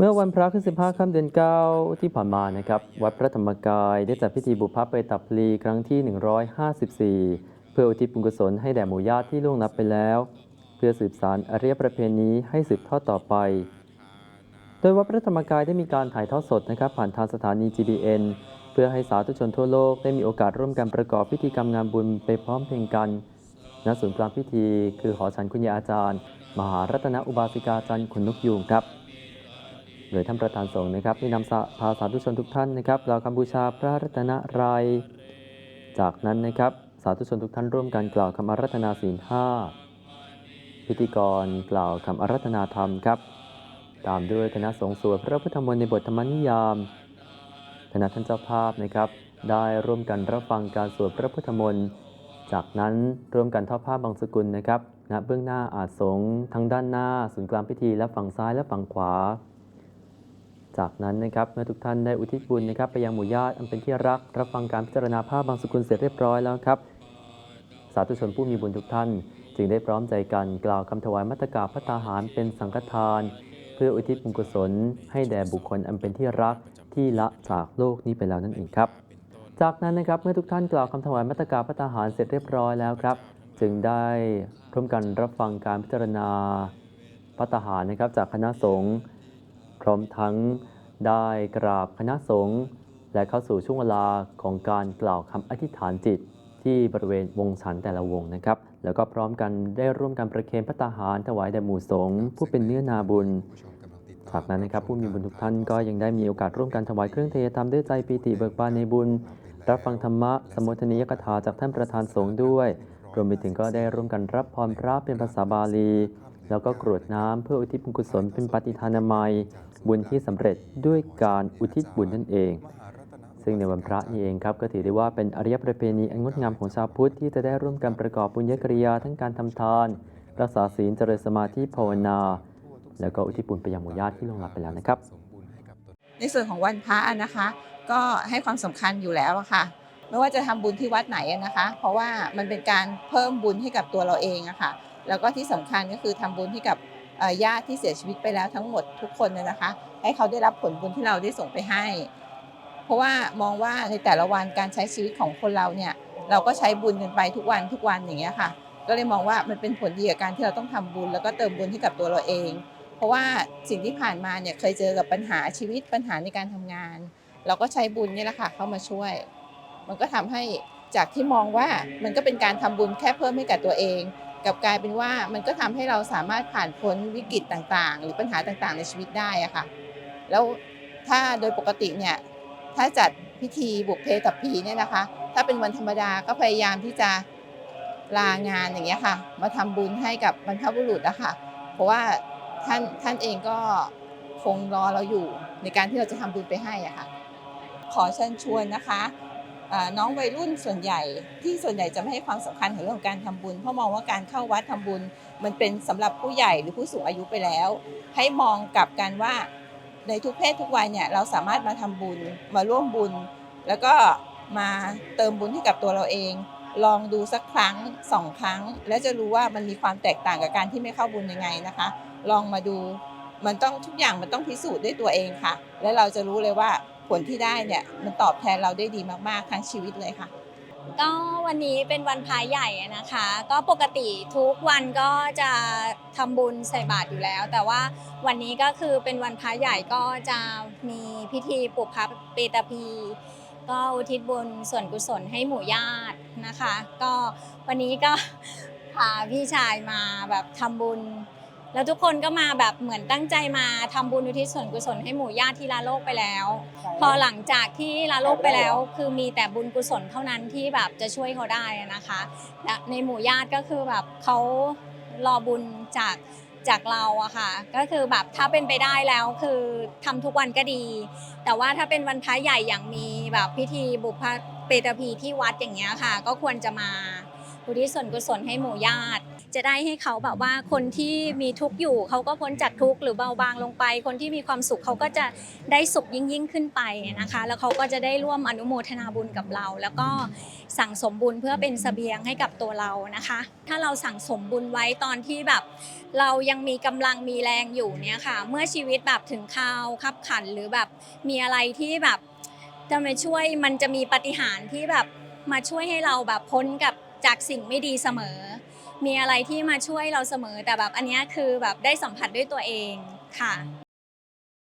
เมื่อวันพระขึ้น15 ค่ำเดือน 9 ที่ผ่านมานะครับ วัดพระธรรมกายได้จัดพิธีบุพเพเปตับพลีครั้งที่ 154 เพื่ออุทิศบุญกุศลให้แด่หมู่ญาติที่ล่วงลับไปแล้ว เพื่อสืบสานอริยประเพณีให้สืบทอดต่อไป โดยวัดพระธรรมกายได้มีการถ่ายทอดสดนะครับ ผ่านทางสถานี GBN เพื่อให้สาธุชนทั่วโลกได้มีโอกาสร่วมกันประกอบพิธีกรรมงานบุญไปพร้อมเพรียงกันณศูนย์กลางพิธี คือหอฉันคุณยาอาจารย์ มหารัตนอุบาสิกาจันทร์ขนนกยูงครับ โดยท่านประธานสงฆ์นะครับได้นำสาพาสาธุชนทุกท่านนะครับกล่าวคำบูชาพระรัตนตรัย จากนั้นนะครับสาธุชนทุกท่านร่วมกันกล่าวคำอารัธนาศีลห้าพิธีกรกล่าวคำอารัธนาธรรมครับ ตามด้วยคณะสงฆ์สวดพระพุทธมนต์ในบทธรรมนิยาม คณะท่านเจ้าภาพนะครับ ได้ร่วมกันรับฟังการสวดพระพุทธมนต์จากนั้นร่วมกันทอดผ้าบางสกุลนะครับณเบื้องหน้าอาจสงทั้งด้านหน้าศูนย์กลางพิธีและฝั่งซ้ายและฝั่งขวา จากนั้นนะครับเมื่อทุกท่านได้อุทิศบุญนะครับไปยังหมู่ญาติอันเป็นที่รัก รับฟังการพิจารณาภาพบางสกุลเสร็จเรียบร้อยแล้วครับ สาธุชนผู้มีบุญทุกท่าน จึงได้พร้อมใจกันกล่าวคำถวายมัตตกาพระตาหารเป็นสังฆทาน เพื่ออุทิศบุญกุศล ให้แด่บุคคลอันเป็นที่รักที่ละจากโลกนี้ไปแล้วนั่นเองครับ จากนั้นนะครับเมื่อทุกท่านกล่าวคำถวายมัตตกาพระตาหารเสร็จเรียบร้อยแล้วครับ จึงได้ร่วมกันรับฟังการพิจารณาพระตาหารนะครับจากคณะสงฆ์ พร้อมทั้งได้กราบคณะสงฆ์และเข้าสู่ช่วงเวลาของการกล่าวคำอธิษฐานจิต ที่บริเวณวงฉันแต่ละวงนะครับ แล้วก็พร้อมกันได้ร่วมกันประเคนพระตาหารถวายแด่หมู่สงฆ์ผู้เป็นเนื้อนาบุญจากนั้นนะครับผู้มีบุญทุกท่านก็ยังได้มีโอกาสร่วมกันถวายเครื่องเทธรรมด้วยใจปีติเบิกบานในบุญ รับฟังธรรมะสมุทนิยกถาจากท่านประธานสงฆ์ด้วย รวมไปถึงก็ได้ร่วมกันรับพรพระเป็นภาษาบาลี แล้วก็กรวดน้ำเพื่ออุทิศบุญกุศลเป็นปฏิทานามัย บุญที่สำเร็จด้วยการอุทิศบุญนั่นเอง ซึ่งในวันพระนี่เองครับก็ถือได้ว่าเป็นอริยประเพณีอันงดงามของชาวพุทธที่จะได้ร่วมกันประกอบบุญญกริยาทั้งการทำทาน รักษาศีลเจริญสมาธิภาวนา แล้วก็อุทิศบุญไปยังหมู่ญาติที่ล่วงลับไปแล้วนะครับ ในส่วนของวันพระนะคะ ก็ให้ความสำคัญอยู่แล้วะค่ะไม่ว่าจะทำบุญที่วัดไหนนะคะ เพราะว่ามันเป็นการเพิ่มบุญให้กับตัวเราเองอะค่ะ แล้วก็ที่สำคัญก็คือทำบุญให้กับญาติที่เสียชีวิตไปแล้วทั้งหมดทุกคนเลยนะคะ ให้เขาได้รับผลบุญที่เราได้ส่งไปให้ เพราะว่ามองว่าในแต่ละวันการใช้ชีวิตของคนเราเนี่ยเราก็ใช้บุญกันไปทุกวันทุกวันอย่างเงี้ยค่ะก็เลยมองว่ามันเป็นผลดีกับการที่เราต้องทำบุญ แล้วก็เติมบุญให้กับตัวเราเอง เพราะว่าสิ่งที่ผ่านมาเนี่ยเคยเจอกับปัญหาชีวิตปัญหาในการทำงาน เราก็ใช้บุญนี่แหละค่ะเข้ามาช่วย มันก็ทำให้จากที่มองว่ามันก็เป็นการทำบุญแค่เพิ่มให้กับตัวเอง กับกลายเป็นว่ามันก็ทำให้เราสามารถผ่านพ้นวิกฤตต่างๆ หรือปัญหาต่างๆ ในชีวิตได้อะค่ะ แล้วถ้าโดยปกติเนี่ยถ้าจัดพิธีบุพเพตับพีเนี่ยนะคะ ถ้าเป็นวันธรรมดาก็พยายามที่จะลางานอย่างเงี้ยค่ะ มาทำบุญให้กับบรรพบุรุษอะค่ะเพราะว่าท่านท่านเองก็คงรอเราอยู่ในการที่เราจะทำบุญไปให้อะค่ะ ขอเชิญชวนนะคะ น้องวัยรุ่นส่วนใหญ่ที่ส่วนใหญ่จะไม่ให้ความสำคัญกับเรื่องของการทำบุญ เพราะมองว่าการเข้าวัดทำบุญ มันเป็นสำหรับผู้ใหญ่หรือผู้สูงอายุไปแล้ว ให้มองกลับกันว่าในทุกเพศทุกวัยเนี่ยเราสามารถมาทำบุญมาร่วมบุญ แล้วก็มาเติมบุญให้กับตัวเราเอง ลองดูสักครั้งสองครั้ง แล้วจะรู้ว่ามันมีความแตกต่างกับการที่ไม่เข้าบุญยังไงนะคะ ลองมาดูมันต้องทุกอย่างมันต้องพิสูจน์ด้วยตัวเองค่ะ แล้วเราจะรู้เลยว่า ผลที่ได้เนี่ยมันตอบแทนเราได้ดีมากๆทั้งชีวิตเลยค่ะ ก็วันนี้เป็นวันพระใหญ่นะคะ ก็ปกติทุกวันก็จะทำบุญใส่บาตรอยู่แล้ว แต่ว่าวันนี้ก็คือเป็นวันพระใหญ่ก็จะมีพิธีปุพพเปตพี ก็อุทิศบุญส่วนกุศลให้หมู่ญาตินะคะ ก็วันนี้ก็พาพี่ชายมาแบบทำบุญ แล้วทุกคนก็มาแบบเหมือนตั้งใจมาทำบุญอุทิศส่วนกุศลให้หมู่ญาติที่ลาโลกไปแล้ว พอหลังจากที่ลาโลกไปแล้ว คือมีแต่บุญกุศลเท่านั้นที่แบบจะช่วยเขาได้นะคะและในหมู่ญาติก็คือแบบเขารอบุญจากจากเราอะค่ะ ก็คือแบบถ้าเป็นไปได้แล้วคือทำทุกวันก็ดี แต่ว่าถ้าเป็นวันพระใหญ่อย่างมีแบบพิธีบุพเปตพีที่วัดอย่างเงี้ยค่ะ ก็ควรจะมาอุทิศส่วนกุศลให้หมู่ญาติ จะได้ให้เขาแบบว่าคนที่มีทุกข์อยู่เขาก็พ้นจากทุกข์หรือเบาบางลงไป คนที่มีความสุขเขาก็จะได้สุขยิ่งยิ่งขึ้นไปนะคะ แล้วเขาก็จะได้ร่วมอนุโมทนาบุญกับเรา แล้วก็สั่งสมบุญเพื่อเป็นเสบียงให้กับตัวเรานะคะ ถ้าเราสั่งสมบุญไว้ตอนที่แบบ เรายังมีกำลังมีแรงอยู่เนี่ยค่ะ เมื่อชีวิตแบบถึงคราวขับขันหรือแบบมีอะไรที่แบบจะมาช่วยมันจะมีปาฏิหารย์ที่แบบมาช่วยให้เราแบบพ้นกับจากสิ่งไม่ดีเสมอ มีอะไรที่มาช่วยเราเสมอแต่แบบอันเนี้ยคือแบบได้สัมผัสด้วยตัวเองค่ะ